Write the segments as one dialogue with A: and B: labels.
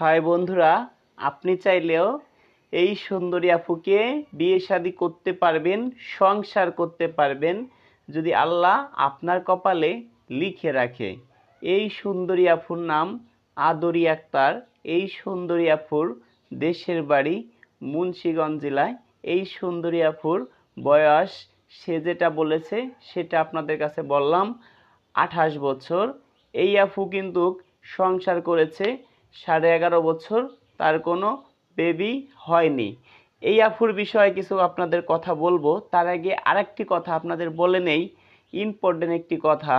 A: হয় বন্ধুরা, আপনি চাইলেও এই সুন্দরী আপুকে বিয়ে শাদী করতে পারবেন, সংসার করতে পারবেন, যদি আল্লাহ আপনার কপালে লিখে রাখে। এই সুন্দরী আপুর নাম আদরি আক্তার। এই সুন্দরী আপুর দেশের বাড়ি মুন্সিগঞ্জ জেলায়। এই সুন্দরী আপুর বয়স সে যেটা বলেছে, সেটা আপনাদের কাছে বললাম, আঠাশ বছর। এই আপু কিন্তু সংসার করেছে সাড়ে এগারো বছর তার কোনো বেবি হয়নি। এই আফুর বিষয়ে কিছু আপনাদের কথা বলব। তার আগে আরেকটি কথা আপনাদের বলে নেই। ইম্পর্টেন্ট একটি কথা।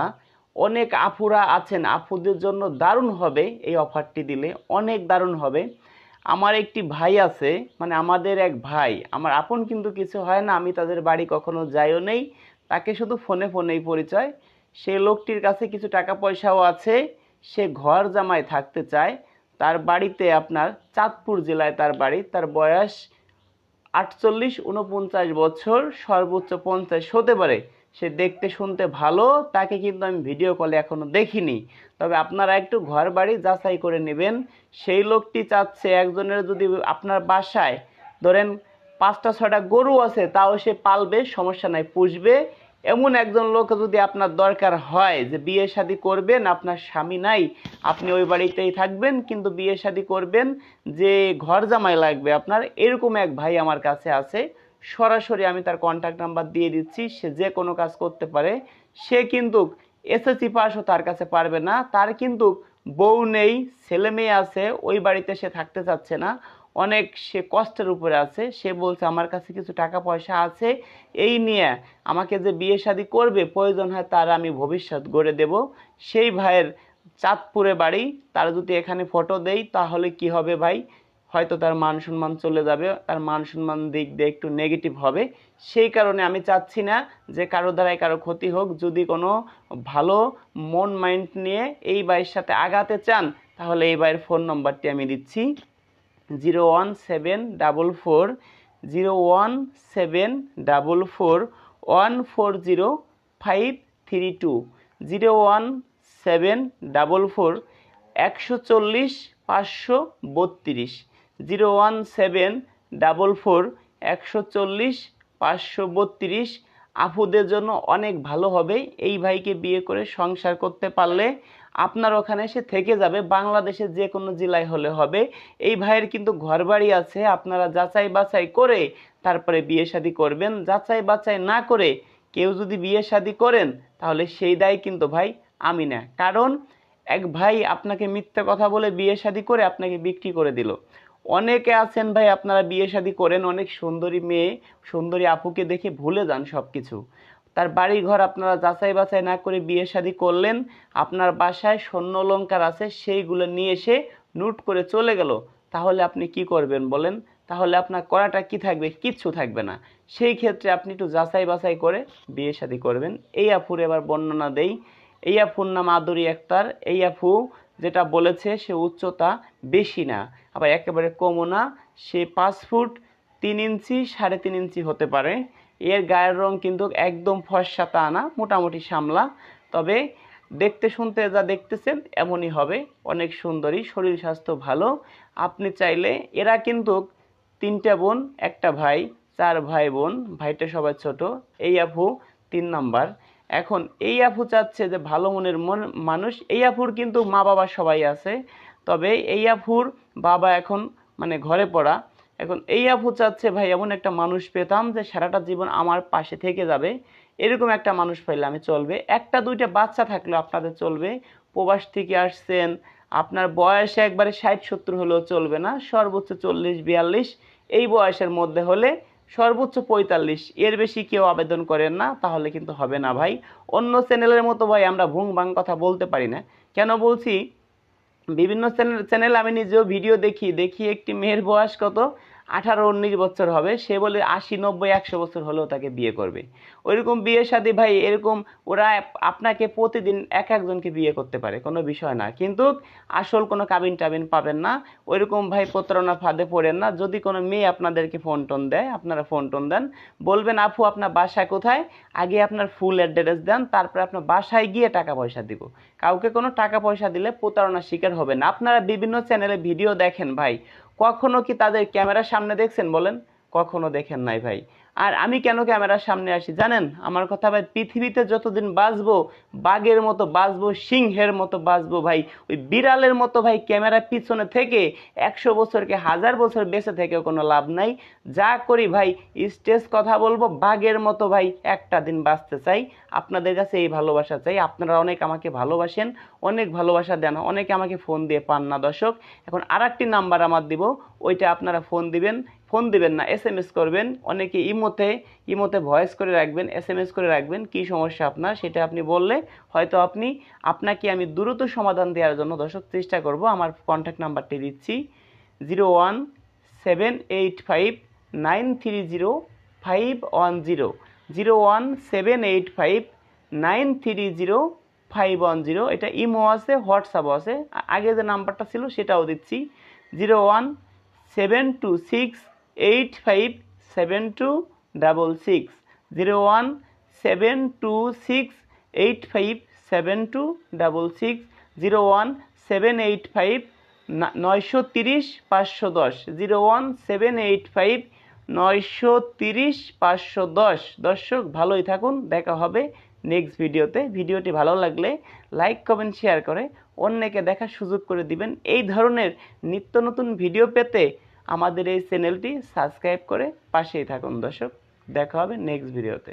A: অনেক আফুরা আছেন। আফুদের জন্য দারুণ হবে এই অফারটি দিলে। অনেক দারুণ হবে। আমার একটি ভাই আছে মানে আমাদের এক ভাই। আমার আপন কিন্তু কিছু হয় না। আমি তাদের বাড়ি কখনো যাইও নেই। তাকে শুধু ফোনে ফোনেই পরিচয়। সেই লোকটির কাছে কিছু টাকা পয়সাও আছে। সে ঘর জামায় থাকতে চায়। তার বাড়িতে আপনার চাঁদপুর জেলায় তার বাড়ি। তার বয়স আটচল্লিশ উনপঞ্চাশ বছর, সর্বোচ্চ পঞ্চাশ হতে পারে। সে দেখতে শুনতে ভালো, তাকে কিন্তু আমি ভিডিও কলে এখনও দেখিনি। তবে আপনারা একটু ঘর বাড়ি যাচাই করে নেবেন। সেই লোকটি চাচ্ছে একজনের যদি আপনার বাসায় ধরেন পাঁচটা ছটা গরু আছে, তাও সে পালবে, সমস্যা নাই, পুষবে। এমন একজন লোক যদি আপনার দরকার হয় যে বিয়ে শাদী করবেন, আপনার স্বামী নাই, আপনি ওই বাড়িতেই থাকবেন, কিন্তু বিয়ে শাদী করবেন, যে ঘর জামাই লাগবে আপনার, এরকম এক ভাই আমার কাছে আছে। সরাসরি আমি তার কন্ট্যাক্ট নাম্বার দিয়ে দিচ্ছি, সে যে কোনো কাজ করতে পারে। সে কিন্তু এসএসসি পাসও তার কাছে পারবে না। তার কিন্তু বউ নেই, ছেলে মেয়ে আছে, ওই বাড়িতে সে থাকতে চাচ্ছে না। অনেক সে কষ্টের উপরে আছে। সে বলছে, আমার কাছে কিছু টাকা পয়সা আছে, এই নিয়ে আমাকে যে বিয়ে শাদী করবে, প্রয়োজন হয় তার আমি ভবিষ্যৎ গড়ে দেব। সেই ভাইয়ের চাঁদপুরে বাড়ি, তার যদি এখানে ফটো দেই, তাহলে কি হবে ভাই? হয়তো তার মান সম্মান চলে যাবে, তার মান সম্মান দিক দিয়ে একটু নেগেটিভ হবে। সেই কারণে আমি চাচ্ছি না যে কারও দ্বারাই কারও ক্ষতি হোক। যদি কোনো ভালো মন মাইন্ড নিয়ে এই ভাইয়ের সাথে আগাতে চান, তাহলে এই ভাইয়ের ফোন নম্বরটি আমি দিচ্ছি। Zero one seven double four zero one seven double four one four zero five three two zero one seven double four একশো চল্লিশ পাঁচশো বত্রিশ zero one seven double four একশো চল্লিশ পাঁচশো বত্রিশ আপুদের জন্য অনেক ভালো হবে এই ভাইকে বিয়ে করে সংসার করতে পারলে আপনার ওখানে সে থেকে যাবে। বাংলাদেশের যে কোনো জেলায় হলে হবে। এই ভাইয়ের কিন্তু ঘরবাড়ি আছে। আপনারা যাচাই বাছাই করে তারপরে বিয়ে শাদী করবেন। যাচাই বাছাই না করে কেউ যদি বিয়ে শাদী করেন, তাহলে সেই দায় কিন্তু ভাই আমি না। কারণ এক ভাই আপনাকে মিথ্যা কথা বলে বিয়ে শাদী করে আপনাকে বিক্রি করে দিল। অনেকে আছেন ভাই, আপনারা বিয়ে শাদী করেন, অনেক সুন্দরী মেয়ে, সুন্দরী আপুকে দেখে ভুলে যান সব কিছু তার বাড়ি ঘর আপনারা যাচাই বাছাই না করে বিয়ে শাদী করলেন, আপনার বাসায় স্বর্ণ অলঙ্কার আছে, সেইগুলো নিয়ে এসে নোট করে চলে গেল। তাহলে আপনি কি করবেন বলেন? তাহলে আপনার করাটা কি থাকবে? কিচ্ছু থাকবে না। সেই ক্ষেত্রে আপনি একটু যাচাই বাছাই করে বিয়ে শাদী করবেন। এই আফুর এবার বর্ণনা দেই। এই আফুর নাম আদরি আক্তার। এই আফু যেটা বলেছে সে উচ্চতা বেশি না, আবার একেবারে কমও না, সে পাঁচ ফুট তিন ইঞ্চি সাড়ে তিন ইঞ্চি হতে পারে। এর গায়ের রং কিন্তু একদম ফর্সা তা না, মোটামুটি সামলা, তবে দেখতে শুনতে যা দেখতেছেন এমনই হবে। অনেক সুন্দরী, শরীর স্বাস্থ্য ভালো। আপনি চাইলে এরা কিন্তু তিনটা বোন, একটা ভাই, চার ভাই বোন, ভাইটা সবার ছোট, এই আপু তিন নাম্বার। এখন এই আপু চাচ্ছে যে ভালো মনের মন মানুষ, এই আপুর কিন্তু মা বাবা সবাই আছে। তবে এই আপুর বাবা এখন মানে ঘরে পড়া। এখন এই আপু চাচ্ছে, ভাই, এমন একটা মানুষ পেতাম যে সারাটা জীবন আমার পাশে থেকে যাবে। এরকম একটা মানুষ পাইলে আমি চলবে। একটা, দুইটা বাচ্চা থাকলে আপনাদের চলবে। প্রবাস থেকে আসছেন, আপনার বয়স একবারে ষাট, সত্তর হলেও চলবে না, সর্বোচ্চ চল্লিশ, বিয়াল্লিশ। এই বয়সের মধ্যে হলে সর্বোচ্চ পঁয়তাল্লিশ। এর বেশি কেউ আবেদন করেন না, তাহলে কিন্তু হবে না ভাই। অন্য চ্যানেলের মতো ভাই আমরা ভুং ভাং কথা বলতে পারি না। কেন বলছি? বিভিন্ন চ্যানেল আমি নিজেও ভিডিও দেখি। দেখি একটি মেয়ের বয়স কত? আঠারো উনিশ বছর হবে, সে বলে আশি, নব্বই, একশো বছর হলেও তাকে বিয়ে করবে। ওইরকম বিয়ে শাদী ভাই, এরকম ওরা আপনাকে প্রতিদিন এক একজনকে বিয়ে করতে পারে, কোনো বিষয় না। কিন্তু আসল কোনো কাবিন টাবিন পাবেন না, ওইরকম ভাই প্রতারণা ফাঁদে পড়েন না। যদি কোনো মেয়ে আপনাদেরকে ফোন টোন দেয়, আপনারা ফোন টোন দেন, বলবেন, আপু, আপনার বাসা কোথায়? আগে আপনার ফুল অ্যাড্রেস দেন, তারপরে আপনার বাসায় গিয়ে টাকা পয়সা দিব। কাউকে কোনো টাকা পয়সা দিলে প্রতারণার শিকার হবে না। আপনারা বিভিন্ন চ্যানেলে ভিডিও দেখেন ভাই কখনো কি তাদের ক্যামেরার সামনে দেখছেন বলেন? কখনো দেখেন নাই ভাই। আর আমি কেন ক্যামেরার সামনে আসি? জানেন, আমার কথা ভাই, পৃথিবীতে যতদিন বাঁচবো, বাঘের মতো বাঁচবো, সিংহের মতো বাঁচবো ভাই, ওই বিড়ালের মতো ভাই ক্যামেরার পিছনে থেকে একশো বছরকে, হাজার বছর বেঁচে থেকেও কোনো লাভ নাই। যা করি ভাই, স্টেজ কথা বলব, বাঘের মতো ভাই, একটা দিন বাঁচতে চাই। আপনাদের কাছে এই ভালোবাসা চাই। আপনারা অনেক আমাকে ভালোবাসেন, অনেক ভালোবাসা দেন, অনেকে আমাকে ফোন দিয়ে পান না, দর্শক। এখন আর নাম্বার আমার দিব, ওইটা আপনারা ফোন দিবেন ফোন দিবেন না এস এম এস করবেন, অনেকে ইমোতে ইমোতে ভয়েস করে রাখবেন এস এম এস করে রাখবেন, কী সমস্যা আপনার সেটা আপনি বললে হয়তো আপনি, আপনাকে আমি দ্রুত সমাধান দেওয়ার জন্য দর্শক চেষ্টা করব, আমার কন্ট্যাক্ট নাম্বারটি দিচ্ছি zero one seven eight five nine three zero five one zero zero one seven eight five nine three zero five one zero এটা ইমো আছে, হোয়াটসঅ্যাপও আছে, আগে যে নাম্বারটা ছিল সেটাও দিচ্ছি zero one seven two six eight five seven two double six zero one seven two six eight five seven two double six zero one seven eight five নয়শো তিরিশ পাঁচশো দশ zero one seven eight five নয়শো তিরিশ পাঁচশো দশ দর্শক ভালোই থাকুন দেখা হবে নেক্সট ভিডিওতে ভিডিওটি ভালো লাগলে লাইক কমেন্ট শেয়ার করে অন্যকে দেখার সুযোগ করে দিবেন এই ধরনের নিত্য নতুন ভিডিও পেতে আমাদের এই চ্যানেলটি সাবস্ক্রাইব করে পাশেই থাকুন দর্শক। দেখা হবে নেক্সট ভিডিওতে